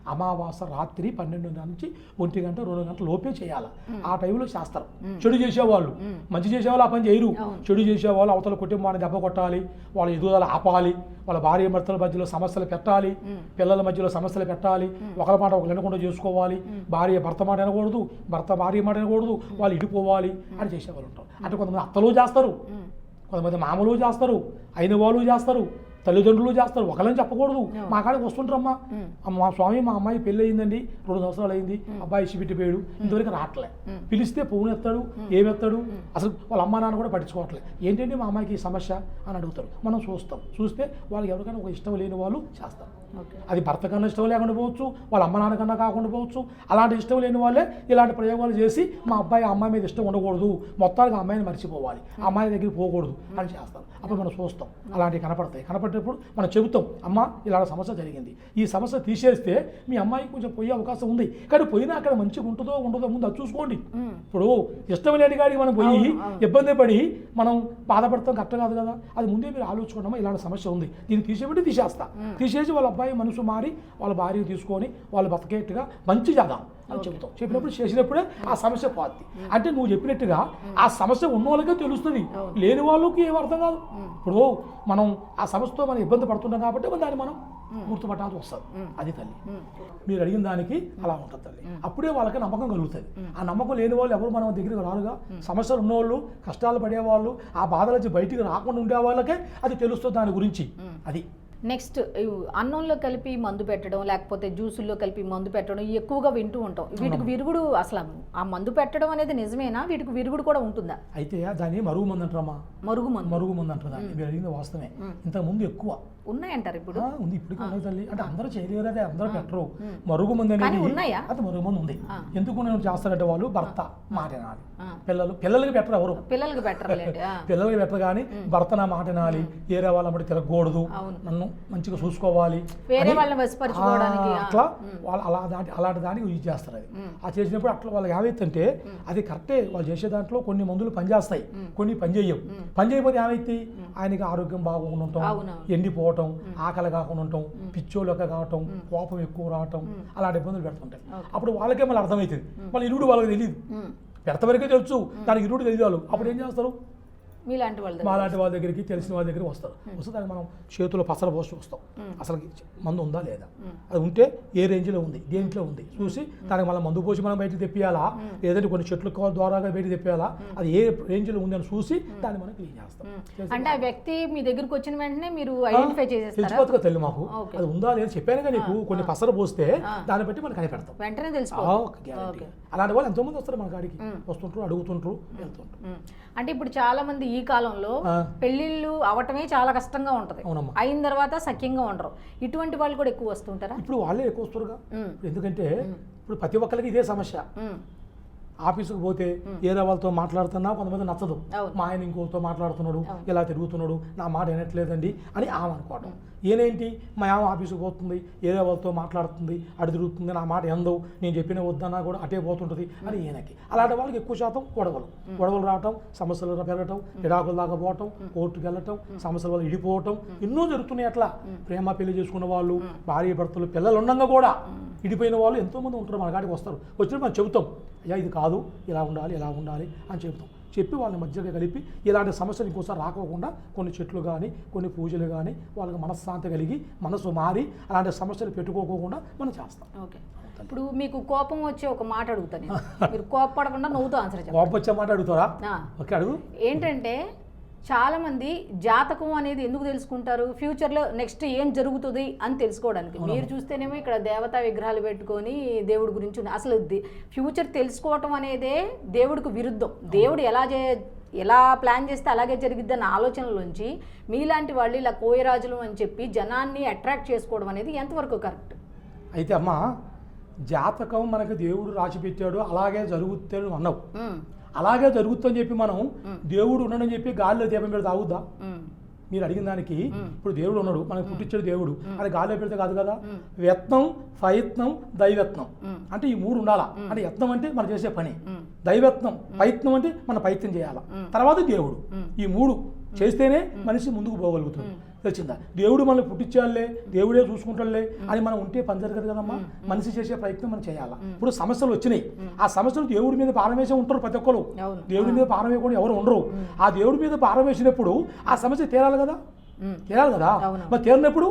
అమావాస రాత్రి పన్నెండున్నర నుంచి ఒంటి గంట రెండు గంటల లోపే చేయాలి. ఆ టైంలో చేస్తారు. చెడు చేసేవాళ్ళు. మంచి చేసేవాళ్ళు ఆ పని చేయరు. చెడు చేసేవాళ్ళు అవతల కుటుంబాన్ని దెబ్బ కొట్టాలి వాళ్ళ ఎదుగుదల ఆపాలి వాళ్ళ భార్య భర్తల మధ్యలో సమస్యలు పెట్టాలి పిల్లల మధ్యలో సమస్యలు పెట్టాలి ఒకరి మాట ఒకరు వినకుండా చేసుకోవాలి భార్య భర్త మాట వినకూడదు భర్త భార్య మాట వినకూడదు వాళ్ళు ఇడిపోవాలి అని చేసేవాళ్ళు ఉంటారు. అంటే కొంతమంది అత్తలు చేస్తారు. కొంతమంది మామూలు చేస్తారు. అయిన వాళ్ళు చేస్తారు. తల్లిదండ్రులు చేస్తారు ఒకళ్ళని చెప్పకూడదు. మా కాడికి వస్తుంటారమ్మా. అమ్మ, మా స్వామి మా అమ్మాయి పెళ్ళి అయిందండి రెండు సంవత్సరాలు అయింది. అబ్బాయి ఇచ్చిపెట్టిపోయాడు ఇంతవరకు రావట్లే పిలిస్తే ఫోన్ ఎత్తాడు ఏమెత్తాడు అసలు వాళ్ళ అమ్మా నాన్న కూడా పట్టించుకోవట్లే. ఏంటంటే మా అమ్మాయికి ఈ సమస్య అని అడుగుతారు. మనం చూస్తాం. చూస్తే వాళ్ళకి ఎవరికైనా ఒక ఇష్టం లేని వాళ్ళు చేస్తారు. అది భర్త కన్నా ఇష్టం లేకుండా పోవచ్చు వాళ్ళ అమ్మ నాన్న కన్నా కాకుండా పోవచ్చు. అలాంటి ఇష్టం లేని వాళ్ళే ఇలాంటి ప్రయోగాలు చేసి మా అబ్బాయి అమ్మాయి మీద ఇష్టం ఉండకూడదు. మొత్తానికి అమ్మాయిని మర్చిపోవాలి. అమ్మాయి దగ్గరికి పోకూడదు అని చేస్తారు అప్పుడు మనం చూస్తాం. అలాంటివి కనపడతాయి. కనపడేటప్పుడు మనం చెబుతాం అమ్మ ఇలాంటి సమస్య జరిగింది. ఈ సమస్య తీసేస్తే మీ అమ్మాయికి కొంచెం పోయే అవకాశం ఉంది. కానీ పోయినా అక్కడ మంచిగా ఉంటుందో ఉండదో ముందు అది చూసుకోండి. ఇప్పుడు ఇష్టం లేని కాడికి మనం పోయి ఇబ్బంది పడి మనం బాధపడతాం కరెక్ట్ కాదు కదా. అది ముందే మీరు ఆలోచుకున్నామా ఇలాంటి సమస్య ఉంది. దీన్ని తీసేబట్టి తీసేస్తా. తీసేసి వాళ్ళ అబ్బాయి మనసు మారి వాళ్ళ భార్య తీసుకొని వాళ్ళు బతకేట్టుగా మంచి చేద్దాం అని చెబుతాం. చెప్పినప్పుడు చేసినప్పుడే ఆ సమస్య పోద్ది. అంటే నువ్వు చెప్పినట్టుగా ఆ సమస్య ఉన్న వాళ్ళకే తెలుస్తుంది లేని వాళ్ళకి ఏం అర్థం కాదు. ఇప్పుడు మనం ఆ సమస్యతో మనం ఇబ్బంది పడుతున్నాం కాబట్టి దాన్ని మనం గుర్తుపట్టాల్సి వస్తుంది. అది తల్లి. మీరు అడిగిన దానికి అలా ఉంటుంది తల్లి. అప్పుడే వాళ్ళకి నమ్మకం కలుగుతుంది. ఆ నమ్మకం లేని వాళ్ళు ఎవరు మన దగ్గరికి రారుగా? సమస్యలు ఉన్నవాళ్ళు కష్టాలు పడేవాళ్ళు ఆ బాధల నుంచి బయటికి రాకుండా ఉండే వాళ్ళకే అది తెలుస్తుంది దాని గురించి. అది. నెక్స్ట్ అన్నంలో కలిపి మందు పెట్టడం లేకపోతే జ్యూసుల్లో కలిపి మందు పెట్టడం ఎక్కువగా వింటూ ఉంటాం. వీటికి విరుగుడు అసలు ఆ మందు పెట్టడం అనేది నిజమేనా? వీటికి విరుగుడు కూడా ఉంటుందా? అయితే దాన్ని మరుగు మంది అంటారమ్మా. మరుగు మందు. మరుగు మంది అంటారు దాన్ని. మీరు అడిగింది వాస్తవమే. ఇంతకు ముందు ఎక్కువ. ఉన్నాయంటారు ఇప్పుడు? ఉంది. ఇప్పటికీ ఉన్నాయి తల్లి. అంటే అందరూ చేయలేరు అదే అందరూ పెట్టరు. మరుగు మంది అనేది ఉన్నాయా? అది మరుగు మంది ఉంది. ఎందుకు నేను చేస్తారంటే వాళ్ళు భర్త మాట వినాలి ఆ. పిల్లలు పిల్లలకి పెట్టరు ఎవరు? పిల్లలకి పెట్టరులేండి. ఆ, పిల్లలకి పెట్టరు కానీ భర్త నా మాట వినాలి. ఏరే వాళ్ళ బట్టి తిరగకూడదు. నన్ను మంచిగా చూసుకోవాలి వేరే వాళ్ళని అట్లా వాళ్ళు అలా దాటి అలాంటి దానికి యూజ్ చేస్తారు అది. ఆ చేసినప్పుడు అట్లా వాళ్ళకి ఏమైతుందంటే అది కరెక్టే. వాళ్ళు చేసే దాంట్లో కొన్ని మందులు పనిచేస్తాయి. కొన్ని పని చేయవు పని చేయకపోతే ఏమైతే ఆయనకి ఆరోగ్యం బాగోకుండా ఉంటాం. ఎండిపోవటం ఆకలి కాకుండా ఉంటాం పిచ్చోళ్ళక కావటం కోపం ఎక్కువ రావటం అలాంటి ఇబ్బందులు పెడుతుంటాయి అప్పుడు వాళ్ళకే మళ్ళీ అర్థమవుతుంది. మళ్ళీ ఇరుడు వాళ్ళకి తెలియదు ఉమ్. పెడత వరకే తెలుసు. దానికి ఇరుడు తెలియదు వాళ్ళు. అప్పుడు ఏం చేస్తారు? మీలాంటి వాళ్ళ. మాలాంటి వాళ్ళ దగ్గరికి తెలిసిన వాళ్ళ దగ్గరికి వస్తారు. వస్తే దానికి మనం చేతిలో పసర పోసి వస్తాం అసలు మందు ఉందా లేదా? అది ఉంటే ఏ రేంజ్లో ఉంది? దేంట్లో ఉంది? చూసి దానికి మళ్ళీ మందు పోసి మనం బయటకు తెప్పియాలా? లేదంటే కొన్ని చెట్ల ద్వారాగా బయటకు తెప్పియాలా? అది ఏ రేంజ్లో ఉంది అని చూసి దాన్ని మనం క్లీన్ చేస్తాం. చేసి అంటే ఆ వ్యక్తి మీ దగ్గరికి వచ్చిన వెంటనే మీరు ఐడెంటిఫై తెలిసిపోతుందిగా తెల్లి మాకు. అది ఉందా లేదా చెప్పానుగా నీకు కొన్ని పసర పోస్తే దాన్ని బట్టి మనం కనిపెడతాం. వెంటనే guarantee. అలాంటి వాళ్ళు ఎంతోమంది వస్తారు మన కాడికి. వస్తుంటారు అడుగుతుంటారు వెళ్తుంటారు. అంటే ఇప్పుడు చాలా మంది ఈ కాలంలో ఆ. పెళ్ళిళ్ళు అవటమే చాలా కష్టంగా ఉంటది. అయిన తర్వాత సఖ్యంగా ఉండరు. ఇటువంటి వాళ్ళు కూడా ఎక్కువ వస్తుంటారా ఇప్పుడు వాళ్ళే ఎక్కువ వస్తారుగా. ఉమ్. ఎందుకంటే ఇప్పుడు ప్రతి ఒక్కరికి ఇదే సమస్య. ఆఫీసుకు పోతే ఏరే వాళ్ళతో మాట్లాడుతున్నా కొంతమంది నచ్చదు. మా ఆయన ఇంకోతో మాట్లాడుతున్నాడు ఇలా తిరుగుతున్నాడు నా మాట వినట్లేదండి అని ఆమె అనుకోవడం ఈయనేంటి మా ఆమె ఆఫీసుకు పోతుంది ఏరే వాళ్ళతో మాట్లాడుతుంది అటు తిరుగుతుంది నా మాట ఎందవు నేను చెప్పిన వద్దన్నా కూడా అటే పోతుంటుంది అని ఈయనకి అలాంటి వాళ్ళకి ఎక్కువ శాతం గొడవలు. గొడవలు రావటం సమస్యలు పెరగటం విడాకులు దాకా పోవటం కోర్టుకు వెళ్ళటం సమస్యల వల్ల ఇడిపోవటం ఎన్నో జరుగుతున్నాయి అట్లా. ప్రేమ పెళ్ళి చేసుకున్న వాళ్ళు భార్య భర్తలు పిల్లలు ఉండగా కూడా ఇడిపోయిన వాళ్ళు ఎంతోమంది ఉంటారు మన కాడికి వస్తారు. వచ్చినప్పుడు మనం చెబుతాం అయ్యా ఇది కాదు ఇలా ఉండాలి ఇలా ఉండాలి అని చెబుతాం. చెప్పి వాళ్ళని మధ్యగా కలిపి ఇలాంటి సమస్యలు ఇంకోసారి రాకోకుండా కొన్ని చెట్లు కానీ కొన్ని పూజలు కానీ వాళ్ళకి మనశ్శాంతి కలిగి మనసు మారి అలాంటి సమస్యలు పెట్టుకోకుండా మనం చేస్తాం. ఓకే. ఇప్పుడు మీకు కోపం వచ్చే ఒక మాట అడుగుతాను. మీరు కోపపడకుండా నవ్వుతూ ఆన్సర్ కోపం వచ్చే మాట అడుగుతారా? ఓకే అడుగు. ఏంటంటే చాలా మంది జాతకం అనేది ఎందుకు తెలుసుకుంటారు? ఫ్యూచర్లో నెక్స్ట్ ఏం జరుగుతుంది అని తెలుసుకోవడానికి. మీరు చూస్తేనేమో ఇక్కడ దేవతా విగ్రహాలు పెట్టుకొని దేవుడి గురించి. అసలు ఫ్యూచర్ తెలుసుకోవటం అనేదే దేవుడికి విరుద్ధం. దేవుడు ఎలా చే ఎలా ప్లాన్ చేస్తే అలాగే జరిగిద్ది అన్న ఆలోచనలోంచి మీలాంటి వాళ్ళు ఇలా కోయరాజులు అని చెప్పి జనాన్ని అట్రాక్ట్ చేసుకోవడం అనేది ఎంతవరకు కరెక్ట్? అయితే అమ్మ జాతకం మనకి దేవుడు రాసి పెట్టాడు అలాగే జరుగుతాడు అన్నావు. అలాగే జరుగుతుందని చెప్పి మనం దేవుడు ఉన్నాడని చెప్పి గాలిలో దీపం పెడితే ఆగుద్దా మీరు అడిగిన దానికి ఇప్పుడు దేవుడు ఉన్నాడు మనకు పుట్టించాడు దేవుడు. అది గాలిలో పెడితే కాదు కదా? యత్నం ప్రయత్నం దైవత్నం. అంటే ఈ మూడు ఉండాలా? అంటే యత్నం అంటే మనం చేసే పని. దైవత్నం ప్రయత్నం అంటే మన ప్రయత్నం చేయాలా? తర్వాత దేవుడు. ఈ మూడు చేస్తేనే మనిషి ముందుకు పోగలుగుతుంది తెలిసిందా? దేవుడు మనల్ని పుట్టించాలే దేవుడే చూసుకుంటాడులే అని మనం ఉంటే పని జరగదు కదమ్మా. మనిషి చేసే ప్రయత్నం మనం చేయాలి? ఇప్పుడు సమస్యలు వచ్చినాయి. ఆ సమస్యలు దేవుడి మీద భారం వేసే ఉంటారు ప్రతి ఒక్కరు. దేవుడి మీద భారం వేయకుండా ఎవరు ఉండరు. ఆ దేవుడి మీద భారం వేసినప్పుడు ఆ సమస్య తీరాలి కదా. తీరాలి కదా. మరి తీరినప్పుడు.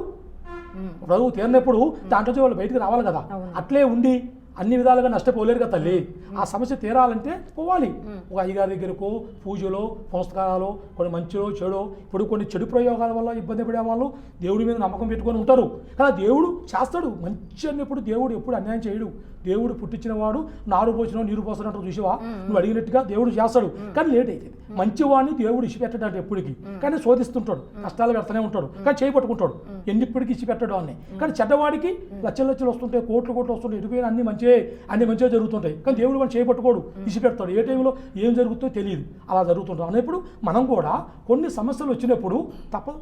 ప్రభువు తీరినప్పుడు దాంట్లో వాళ్ళు బయటకు రావాలి కదా. అట్లే ఉండి అన్ని విధాలుగా నష్టపోలేరు కదా తల్లి ఆ సమస్య తీరాలంటే పోవాలి. ఒక అయ్యగారి దగ్గరకు పూజలో పునస్కారాలు కొన్ని మంచిలో చెడు ఇప్పుడు కొన్ని చెడు ప్రయోగాల వల్ల ఇబ్బంది పడే వాళ్ళు దేవుడి మీద నమ్మకం పెట్టుకొని ఉంటారు. కానీ దేవుడు చేస్తాడు. మంచి అన్నప్పుడు దేవుడు ఎప్పుడు అన్యాయం చేయడు. దేవుడు పుట్టించిన వాడు నారు పోసిన నీరు పోసినట్టు చూసావా? నువ్వు అడిగినట్టుగా దేవుడు చేస్తాడు. కానీ లేట్ అవుతుంది మంచివాడిని దేవుడు ఇచ్చి పెట్టాడు ఎప్పటికీ కానీ శోధిస్తుంటాడు. కష్టాలు పెడతానే ఉంటాడు. కానీ చేయి పట్టుకుంటాడు ఎన్నిప్పటికీ ఇచ్చి పెట్టాడు అన్ని కానీ చెడ్డవాడికి లక్షలు లక్షలు వస్తుంటాయి కోట్లు కోట్లు వస్తుంటాయి ఎటుపోయిన అన్ని మంచివే అన్ని మంచిగా జరుగుతుంటాయి. కానీ దేవుడు వాడు చేయి పట్టుకోడు ఇచ్చి పెడతాడు ఏ టైంలో ఏం జరుగుతుందో తెలియదు. అలా జరుగుతుంటాం అనేప్పుడు మనం కూడా కొన్ని సమస్యలు వచ్చినప్పుడు తప్పదు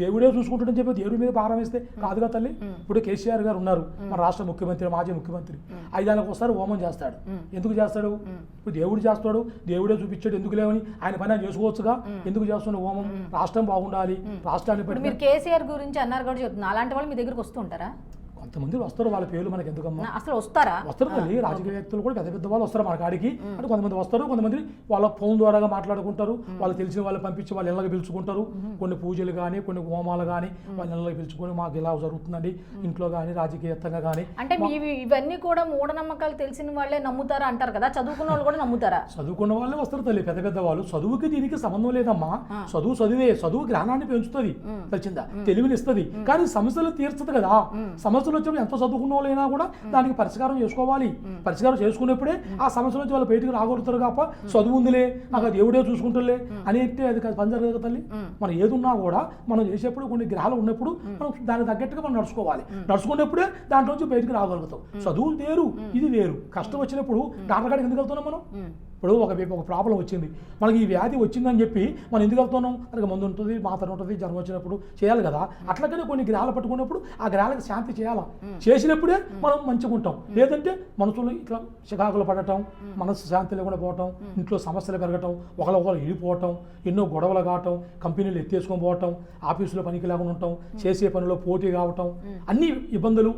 దేవుడే చూసుకుంటాడని చెప్పి దేవుడి మీద భారం వేస్తే కాదుగా తల్లి? ఇప్పుడు కేసీఆర్ గారు ఉన్నారు. మన రాష్ట్ర ముఖ్యమంత్రి మాజీ ముఖ్యమంత్రి. ఐదానికి ఒకసారి హోమం చేస్తాడు. ఎందుకు చేస్తాడు? ఇప్పుడు దేవుడు చేస్తాడు దేవుడే చూపించాడు ఎందుకు లేవని ఆయన పని ఆయన చేసుకోవచ్చుగా? ఎందుకు చేస్తున్నాడు హోమం? రాష్ట్రం బాగుండాలి రాష్ట్రాన్ని మీరు కేసీఆర్ గురించి అన్నారు కూడా చెప్తున్నా. అలాంటి వాళ్ళు మీ దగ్గరకు వస్తుంటారా కొంతమంది వస్తారు వాళ్ళ పేర్లు మనకి ఎందుకమ్మా అసలు వస్తారా? వస్తారు తల్లి రాజకీయ వ్యక్తులు కూడా పెద్ద పెద్ద వాళ్ళు వస్తారు మన కాడికి. అంటే కొంతమంది వస్తారు కొంతమంది వాళ్ళ ఫోన్ ద్వారాగా మాట్లాడుకుంటారు. వాళ్ళు తెలిసిన వాళ్ళు పంపించి వాళ్ళ ఇళ్ళకి పిలుచుకుంటారు. కొన్ని పూజలు కానీ కొన్ని హోమాలు కానీ వాళ్ళ ఇళ్ళకి పిలుచుకొని మాకు ఇలా జరుగుతుందండి. ఇంట్లో కానీ రాజకీయత్తంగా కానీ అంటే ఇవన్నీ కూడా మూఢనమ్మకాలు తెలిసిన వాళ్ళే నమ్ముతారా అంటారు కదా? చదువుకున్న వాళ్ళు కూడా నమ్ముతారా? చదువుకున్న వాళ్ళే వస్తారు తల్లి పెద్ద పెద్ద వాళ్ళు. చదువుకి దీనికి సంబంధం లేదమ్మా. చదువు చదివే చదువు జ్ఞానాన్ని పెంచుతుంది తెలిసిందా? తెలివిని ఇస్తుంది కానీ సమస్యలు తీర్చదు కదా. సమస్యలు వచ్చినప్పుడు ఎంత చదువుకున్న వాళ్ళైనా కూడా దానికి పరిష్కారం చేసుకోవాలి. పరిష్కారం చేసుకున్నప్పుడే ఆ సమస్య నుంచి వాళ్ళు బయటికి రాగలుగుతారు కాప చదువు ఉందిలే నాకు అది దేవుడే చూసుకుంటుందిలే అని అంటే అది పని జరగదు తల్లి. మనం ఏది ఉన్నా కూడా మనం చేసేప్పుడు కొన్ని గ్రహాలు ఉన్నప్పుడు మనం దానికి తగ్గట్టుగా మనం నడుచుకోవాలి. నడుచుకున్నప్పుడే దాంట్లో నుంచి బయటికి రాగలుగుతాం. చదువు వేరు ఇది వేరు. కష్టం వచ్చినప్పుడు డాక్టర్ కాడికి ఎందుకు వెళ్తున్నాం మనం? ఇప్పుడు ఒక ఒక ప్రాబ్లం వచ్చింది. మనకి ఈ వ్యాధి వచ్చిందని చెప్పి మనం ఎందుకు వెళ్తున్నాం? మనకి మందు ఉంటుంది మాత్ర ఉంటుంది జ్వరం వచ్చినప్పుడు చేయాలి కదా. అట్లాగనే కొన్ని గ్రహాలు పట్టుకున్నప్పుడు ఆ గ్రహాలకు శాంతి చేయాలా? చేసినప్పుడే మనం మంచిగా ఉంటాం లేదంటే మనసులో ఇట్లా చికాకులు పడటం మనసు శాంతి లేకుండా పోవటం ఇంట్లో సమస్యలు పెరగటం ఒకరికొకరు ఇడిపోవటం ఎన్నో గొడవలు కావటం కంపెనీలు ఎత్తేసుకొని పోవటం ఆఫీసులో పనికి లేకుండా ఉండటం చేసే పనిలో పోటీ కావటం అన్ని ఇబ్బందులు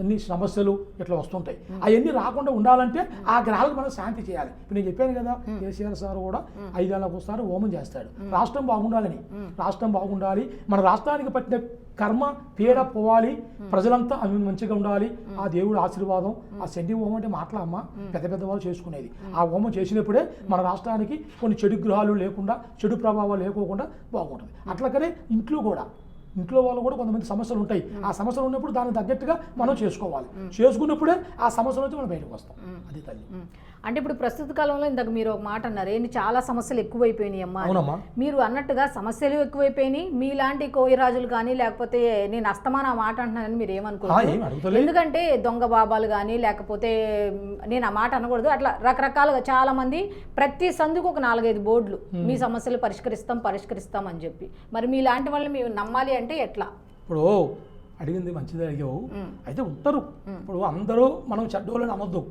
అన్ని సమస్యలు ఇట్లా వస్తుంటాయి. అవన్నీ రాకుండా ఉండాలంటే ఆ గ్రహాలకు మనం శాంతి చేయాలి. ఇప్పుడు నేను చెప్పాను కదా కేసీఆర్ సార్ కూడా ఐదేళ్ళకు ఒకసారి హోమం చేస్తాడు. రాష్ట్రం బాగుండాలని రాష్ట్రం బాగుండాలి. మన రాష్ట్రానికి పట్టిన కర్మ పీడ పోవాలి. ప్రజలంతా అవి మంచిగా ఉండాలి. ఆ దేవుడి ఆశీర్వాదం ఆ శండి హోమం అంటే మాట్లాడమ్మ పెద్ద పెద్ద వాళ్ళు చేసుకునేది. ఆ హోమం చేసినప్పుడే మన రాష్ట్రానికి కొన్ని చెడు గ్రహాలు లేకుండా చెడు ప్రభావాలు లేకోకుండా బాగుంటుంది. అట్లాగనే ఇంట్లో కూడా ఇంట్లో వాళ్ళు కూడా కొంతమంది సమస్యలు ఉంటాయి. ఆ సమస్యలు ఉన్నప్పుడు దానికి తగ్గట్టుగా మనం చేసుకోవాలి. చేసుకున్నప్పుడే ఆ సమస్యల నుంచి మనం బయటకు వస్తాం. అది తల్లి. అంటే ఇప్పుడు ప్రస్తుత కాలంలో ఇందాక మీరు ఒక మాట అన్నారు ఏంటి చాలా సమస్యలు ఎక్కువైపోయినాయి అమ్మా మీరు అన్నట్టుగా సమస్యలు ఎక్కువైపోయినాయి మీలాంటి కోయిరాజులు కానీ లేకపోతే నేను అస్తమాన మాట అంటున్నానని మీరు ఏమనుకోలేదు ఎందుకంటే దొంగ బాబాలు కానీ లేకపోతే నేను ఆ మాట అనకూడదు అట్లా రకరకాలుగా చాలా మంది ప్రతి సందుకు ఒక నాలుగైదు బోర్డులు మీ సమస్యలు పరిష్కరిస్తాం పరిష్కరిస్తాం అని చెప్పి. మరి మీలాంటి వాళ్ళని మేము నమ్మాలి అంటే ఎట్లా? ఇప్పుడు అడిగింది మంచిదే అడిగావు. అయితే ఉంటారు ఇప్పుడు అందరూ మనం చెడ్డోళ్ళని అనొద్దు.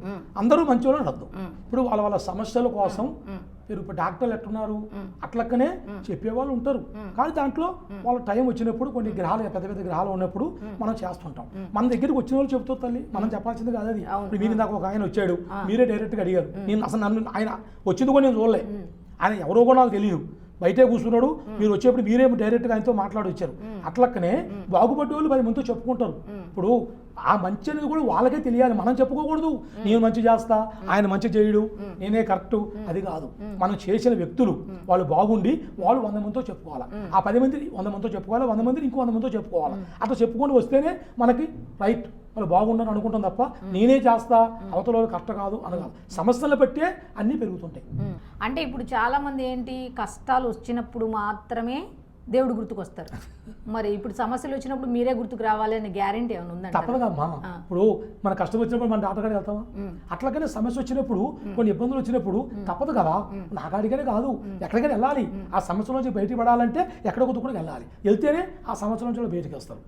అందరూ మంచి వాళ్ళని అనొద్దు ఇప్పుడు వాళ్ళ వాళ్ళ సమస్యల కోసం మీరు ఇప్పుడు డాక్టర్లు ఎట్టున్నారు? అట్లక్కనే చెప్పేవాళ్ళు ఉంటారు. కానీ దాంట్లో వాళ్ళ టైం వచ్చినప్పుడు కొన్ని గ్రహాలు పెద్ద పెద్ద గ్రహాలు ఉన్నప్పుడు మనం చేస్తుంటాం. మన దగ్గరికి వచ్చిన వాళ్ళు చెబుతారు తల్లి. మనం చెప్పాల్సింది కాదు అది. ఇప్పుడు మీరు నాకు ఒక ఆయన వచ్చాడు. మీరే డైరెక్ట్గా అడిగారు. నేను అసలు నన్ను ఆయన వచ్చింది కూడా నేను చూడలే. ఆయన ఎవరో కూడా నాకు తెలియదు. బయటే కూర్చున్నాడు. మీరు వచ్చేప్పుడు మీరే డైరెక్ట్గా ఆయనతో మాట్లాడొచ్చారు. అట్లక్కనే బాగుపడ్డ వాళ్ళు పది మందితో చెప్పుకుంటారు. ఇప్పుడు ఆ మంచి అనేది కూడా వాళ్ళకే తెలియాలి. మనం చెప్పుకోకూడదు. నేను మంచి చేస్తా ఆయన మంచి చేయడు నేనే కరెక్ట్ అది కాదు. మనం చేసిన వ్యక్తులు వాళ్ళు బాగుండి వాళ్ళు వంద మందితో చెప్పుకోవాలి. ఆ పది మంది వంద మందితో చెప్పుకోవాలి వంద మందిని ఇంకో వంద మందితో చెప్పుకోవాలి. అట్లా చెప్పుకొని వస్తేనే మనకి రైట్. వాళ్ళు బాగుండని అనుకుంటాం తప్ప నేనే చేస్తా అవతల కరెక్ట్ కాదు అనగాదు సమస్యలు బట్టే అన్నీ పెరుగుతుంటాయి. అంటే ఇప్పుడు చాలా మంది ఏంటి కష్టాలు వచ్చినప్పుడు మాత్రమే దేవుడు గుర్తుకొస్తారు. మరి ఇప్పుడు సమస్యలు వచ్చినప్పుడు మీరే గుర్తుకు రావాలి అనే గ్యారెంటీ ఏమైనా ఉందండి తప్పదుగా ఇప్పుడు మన కష్టం వచ్చినప్పుడు మన డాక్టర్ కాడికి వెళ్తామా అట్లాగనే సమస్య వచ్చినప్పుడు కొన్ని ఇబ్బందులు వచ్చినప్పుడు తప్పదు కదా. నా కాడికనే కాదు. ఎక్కడికైనా వెళ్ళాలి. ఆ సమస్య నుంచి బయటికి పడాలంటే ఎక్కడ కొద్దుకుని వెళ్ళాలి. వెళ్తేనే ఆ సమస్య నుంచి బయటికి వస్తారు.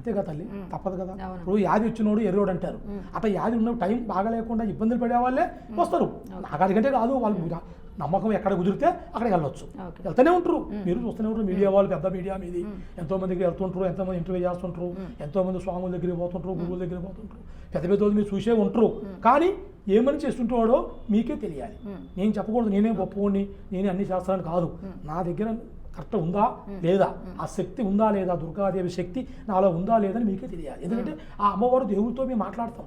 అంతే కదా తల్లి? తప్పదు కదా. ఇప్పుడు యాది వచ్చినోడు ఎర్రోడు అంటారు. అట్లా యాది ఉన్న టైం బాగా లేకుండా ఇబ్బందులు పడే వాళ్ళే వస్తారు. నా కాడికంటే కాదు వాళ్ళు నమ్మకం ఎక్కడ కుదిరితే అక్కడికి వెళ్ళొచ్చు. వెళ్తూనే ఉంటారు. మీరు చూస్తూనే ఉంటారు. మీడియా వాళ్ళు పెద్ద మీడియా మీది. ఎంతో మందికి వెళ్తుంటారు ఎంతో మంది ఇంటర్వ్యూ చేస్తుంటారు ఎంతో మంది స్వాముల దగ్గరికి పోతుంటారు గురువుల దగ్గరికి పోతుంటారు. పెద్ద పెద్ద వాళ్ళు మీరు చూసే ఉంటారు. కానీ ఏమని చేస్తుంటాడో మీకే తెలియాలి. నేను చెప్పకూడదు నేనే గొప్పవాడిని నేనే అన్ని చేస్తానని కాదు. నా దగ్గర కరెక్ట్ ఉందా? లేదా? ఆ శక్తి ఉందా లేదా? దుర్గాదేవి శక్తి నాలో ఉందా లేదని మీకే తెలియాలి. ఎందుకంటే ఆ అమ్మవారు దేవుడితో మేము మాట్లాడతాం.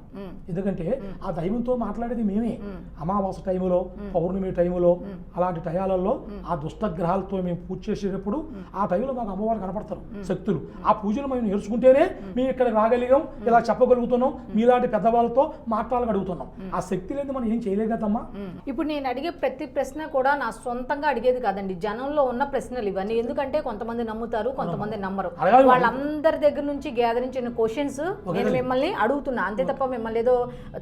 ఎందుకంటే ఆ దైవంతో మాట్లాడేది మేమే. అమావాస టైములో పౌర్ణమి టైములో అలాంటి టయాలలో ఆ దుష్టగ్రహాలతో మేము పూజ చేసేటప్పుడు ఆ టైంలో మాకు అమ్మవారు కనపడతారు శక్తులు. ఆ పూజలు మేము నేర్చుకుంటేనే మేము. ఇక్కడ రాగలిగాం ఇలా చెప్పగలుగుతున్నాం మీలాంటి పెద్దవాళ్ళతో మాట్లాడగలుగుతున్నాం. ఆ శక్తి లేదు మనం ఏం చేయలేం కదమ్మా? ఇప్పుడు నేను అడిగే ప్రతి ప్రశ్న కూడా నా సొంతంగా అడిగేది కాదండి. జనంలో ఉన్న ప్రశ్నలు ఇవన్నీ. ఎందుకంటే కొంతమంది నమ్ముతారు కొంతమంది నమ్మరు. వాళ్ళందరి దగ్గర నుంచి గ్యాదరించిన క్వశ్చన్స్ నేను మిమ్మల్ని అడుగుతున్నా. అంతే తప్ప మిమ్మల్ని ఏదో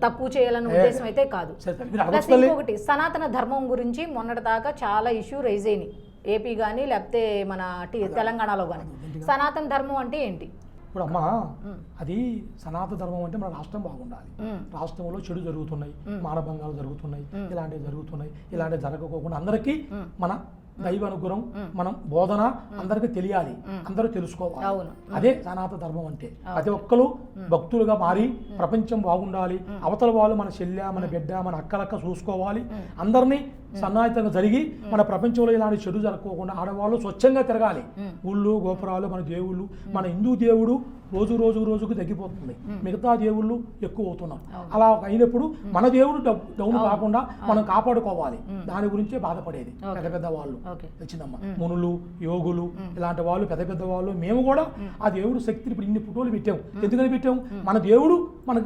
తక్కువ చేయాలన్న ఉద్దేశం అయితే కాదు. ప్లస్. ఇంకొకటి సనాతన ధర్మం గురించి మొన్నటి దాకా చాలా ఇష్యూ రైజ్ అయినాయి. ఏపీ కానీ లేకపోతే మన తెలంగాణలో కానీ సనాతన ధర్మం అంటే ఏంటి? ఇప్పుడు అమ్మా అది సనాతన ధర్మం అంటే మన రాష్ట్రం బాగుండాలి. రాష్ట్రంలో చెడు జరుగుతున్నాయి మానభంగాలు జరుగుతున్నాయి ఇలాంటివి జరుగుతున్నాయి ఇలాంటివి జరగకోకుండా అందరికీ మన దైవ అనుగ్రహం మనం బోధన అందరికీ తెలియాలి. అందరూ తెలుసుకోవాలి. అదే సనాతన ధర్మం అంటే. ప్రతి ఒక్కరు భక్తులుగా మారి ప్రపంచం బాగుండాలి. అవతల వాళ్ళు మన చెల్లె మన బిడ్డ మన అక్కలక్క చూసుకోవాలి. అందరినీ సన్నాహితంగా జరిగి మన ప్రపంచంలో ఇలాంటి చెడు జరగకోకుండా ఆడవాళ్ళు స్వచ్ఛంగా తిరగాలి. ఊళ్ళు గోపురాలు మన దేవుళ్ళు మన హిందూ దేవుడు రోజు రోజు రోజుకు తగ్గిపోతుంది. మిగతా దేవుళ్ళు ఎక్కువ అవుతున్నాం అలా అయినప్పుడు మన దేవుడు డౌన్ కాకుండా మనం కాపాడుకోవాలి. దాని గురించే బాధపడేది. పెద్ద పెద్ద వాళ్ళు. వచ్చిందమ్మా మునులు యోగులు ఇలాంటి వాళ్ళు పెద్ద పెద్ద వాళ్ళు మేము కూడా ఆ దేవుడు శక్తిని ఇప్పుడు ఇన్ని ఫోటోలు పెట్టాం. ఎందుకని పెట్టాం? మన దేవుడు మనకు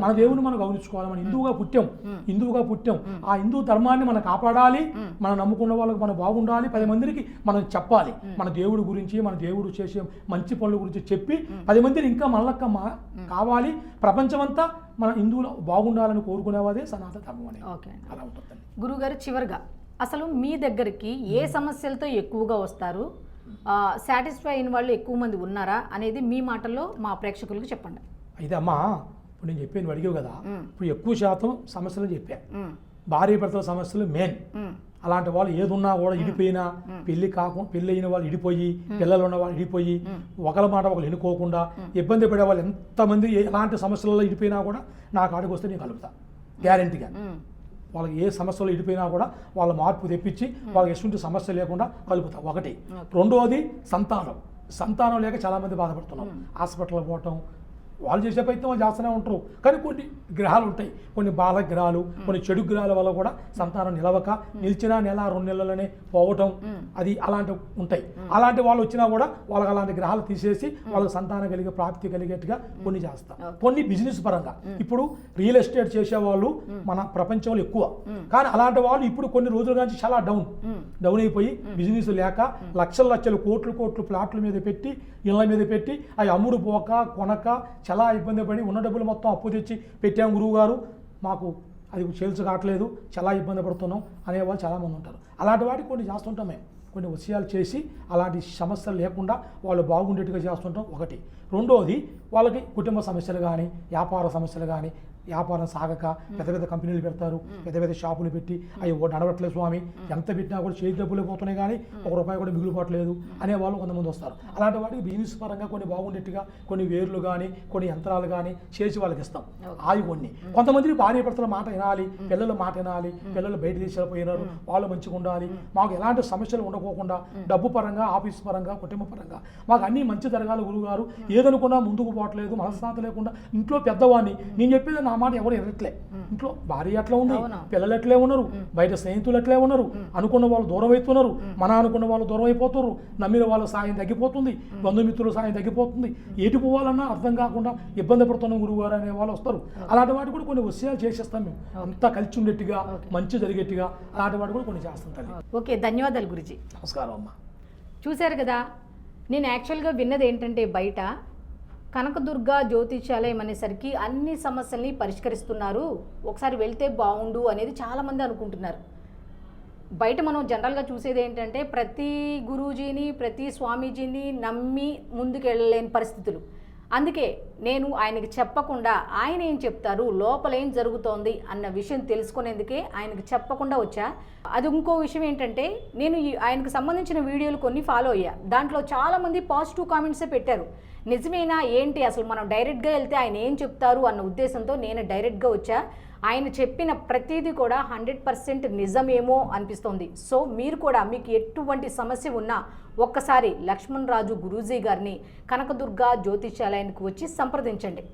మనం దేవుడిని మనం గౌరవించుకోవాలి. మన హిందువుగా పుట్టాం. హిందువుగా పుట్టాం. ఆ హిందూ ధర్మాన్ని మనం కాపాడాలి. మనం నమ్ముకున్న వాళ్ళకి మనం బాగుండాలి. పది మందికి మనం చెప్పాలి. మన దేవుడి గురించి మన దేవుడు చేసే మంచి పనుల గురించి చెప్పి పది మందిని ఇంకా మళ్ళక్క మా కావాలి. ప్రపంచమంతా మన హిందువులు బాగుండాలని కోరుకునేవాదే సనాతన ధర్మం అనేది ఓకే అలా ఉంటుందండి. గురుగారు చివరిగా అసలు మీ దగ్గరికి ఏ సమస్యలతో ఎక్కువగా వస్తారు? సాటిస్ఫై అయిన వాళ్ళు ఎక్కువ మంది ఉన్నారా అనేది మీ మాటల్లో మా ప్రేక్షకులకు చెప్పండి. అయితే అమ్మా ఇప్పుడు నేను చెప్పాను అడిగావు కదా. ఇప్పుడు ఎక్కువ శాతం సమస్యలు చెప్పా. మ్మ్. భార్య భర్తల సమస్యలు మెయిన్. అలాంటి వాళ్ళు ఏదున్నా కూడా ఇడిపోయినా పెళ్ళి కాకుండా పెళ్ళి అయిన వాళ్ళు ఇడిపోయి పిల్లలు ఉన్న వాళ్ళు ఇడిపోయి ఒకరి మాట ఒకరు ఎన్నుకోకుండా ఇబ్బంది పడే వాళ్ళు ఎంతమంది ఎలాంటి సమస్యలలో ఇడిపోయినా కూడా నా కాడికి వస్తే నేను కలుపుతా. గ్యారంటీగా. వాళ్ళకి ఏ సమస్యలు ఇడిపోయినా కూడా వాళ్ళ మార్పు తెప్పించి వాళ్ళకి ఎటువంటి సమస్య లేకుండా కలుపుతా. ఒకటి. రెండవది సంతానం. సంతానం లేక చాలామంది బాధపడుతున్నాం హాస్పిటల్ పోవటం వాళ్ళు చేసే ప్రయత్నం వాళ్ళు చేస్తూనే ఉంటారు. కానీ కొన్ని గ్రహాలు ఉంటాయి. కొన్ని బాల గ్రహాలు కొన్ని చెడు గ్రహాల వల్ల కూడా సంతానం నిలవక నిలిచినా నెల రెండు నెలలనే పోవటం అది అలాంటివి ఉంటాయి. అలాంటి వాళ్ళు వచ్చినా కూడా వాళ్ళకి అలాంటి గ్రహాలు తీసేసి వాళ్ళకి సంతానం కలిగే ప్రాప్తి కలిగేట్టుగా కొన్ని చేస్తాం కొన్ని బిజినెస్ పరంగా. ఇప్పుడు రియల్ ఎస్టేట్ చేసే వాళ్ళు మన ప్రపంచంలో ఎక్కువ. కానీ అలాంటి వాళ్ళు ఇప్పుడు కొన్ని రోజుల నుంచి చాలా డౌన్. డౌన్ అయిపోయి బిజినెస్ లేక లక్షల లక్షలు కోట్లు కోట్లు ప్లాట్ల మీద పెట్టి ఇళ్ళ మీద పెట్టి అవి అమ్ముడు పోక కొనక చాలా ఇబ్బంది పడి ఉన్న డబ్బులు మొత్తం అప్పు తెచ్చి పెట్టాం గురువు గారు మాకు అది సేల్స్ కావట్లేదు చాలా ఇబ్బంది పడుతున్నాం అనేవాళ్ళు చాలామంది ఉంటారు. అలాంటి వాటికి కొన్ని చేస్తుంటాం మేము. కొన్ని విషయాలు చేసి అలాంటి సమస్యలు లేకుండా వాళ్ళు బాగుండేట్టుగా చేస్తుంటాం ఒకటి. రెండోది వాళ్ళకి కుటుంబ సమస్యలు కానీ వ్యాపార సమస్యలు కానీ వ్యాపారం సాగక పెద్ద పెద్ద కంపెనీలు పెడతారు పెద్ద పెద్ద షాపులు పెట్టి అవి నడవట్లేదు స్వామి ఎంత పెట్టినా కూడా చేతి డబ్బులు పోతున్నాయి కానీ ఒక రూపాయి కూడా మిగిలిపోవట్లేదు అనే వాళ్ళు కొంతమంది వస్తారు. అలాంటి వాటికి బిజినెస్ పరంగా కొన్ని బాగుండేట్టుగా కొన్ని వేర్లు కానీ కొన్ని యంత్రాలు కానీ చేసి వాళ్ళకి ఇస్తాం. అవి కొన్ని. కొంతమంది భార్య భర్తల మాట వినాలి పిల్లల మాట వినాలి పిల్లలు బయట దేశాలు పోయినారు వాళ్ళు మంచిగా ఉండాలి. మాకు ఎలాంటి సమస్యలు ఉండకోకుండా డబ్బు పరంగా ఆఫీస్ పరంగా కుటుంబ పరంగా మాకు అన్నీ మంచి జరగాలి గురుగారు ఏదనుకున్నా ముందుకు పోవట్లేదు మనశ్శాంతి లేకుండా ఇంట్లో పెద్దవాడిని. నేను చెప్పేది నా మాట ఎవరు ఎరట్లే. ఇంట్లో భార్య ఎట్లా ఉంది. పిల్లలు ఎట్లే ఉన్నారు బయట స్నేహితులు ఎట్లే ఉన్నారు అనుకున్న వాళ్ళు దూరం అవుతున్నారు మన అనుకున్న వాళ్ళు దూరం అయిపోతున్నారు నమ్మిన వాళ్ళ సాయం తగ్గిపోతుంది బంధుమిత్రుల సాయం తగ్గిపోతుంది. ఏటి పోవాలన్నా అర్థం కాకుండా ఇబ్బంది పడుతున్నాం గురువు గారు అనే వాళ్ళు వస్తారు. అలాంటి వాటి కూడా కొన్ని విషయాలు చేసేస్తాం మేము. అంతా కలిసి ఉండేట్టుగా మంచి జరిగేట్టుగా అలాంటి వాటి కూడా కొన్ని చేస్తాం తల్లి. ఓకే ధన్యవాదాలు గురుజీ. నమస్కారం అమ్మా. చూశారు కదా నేను యాక్చువల్గా విన్నది ఏంటంటే బయట కనకదుర్గ జ్యోతిషాలయం అనేసరికి అన్ని సమస్యల్ని పరిష్కరిస్తున్నారు. ఒకసారి వెళ్తే బాగుండు అనేది చాలామంది అనుకుంటున్నారు. బయట మనం జనరల్గా చూసేది ఏంటంటే ప్రతి గురూజీని ప్రతి స్వామీజీని నమ్మి ముందుకెళ్ళలేని పరిస్థితులు. అందుకే నేను ఆయనకి చెప్పకుండా ఆయన ఏం చెప్తారు లోపల ఏం జరుగుతోంది అన్న విషయం తెలుసుకునేందుకే ఆయనకి చెప్పకుండా వచ్చా. అది ఇంకో విషయం ఏంటంటే నేను ఈ ఆయనకు సంబంధించిన వీడియోలు కొన్ని ఫాలో అయ్యా. దాంట్లో చాలామంది పాజిటివ్ కామెంట్సే పెట్టారు. నిజమేనా? ఏంటి? అసలు మనం డైరెక్ట్గా వెళ్తే ఆయన ఏం చెప్తారు అన్న ఉద్దేశంతో నేను డైరెక్ట్గా వచ్చా. ఆయన చెప్పిన ప్రతిదీ కూడా హండ్రెడ్ పర్సెంట్ నిజమేమో అనిపిస్తోంది. సో మీరు కూడా మీకు ఎటువంటి సమస్య ఉన్నా ఒక్కసారి లక్ష్మణ్ రాజు గురూజీ గారిని కనకదుర్గ జ్యోతిష్యాలయానికి వచ్చి సంప్రదించండి.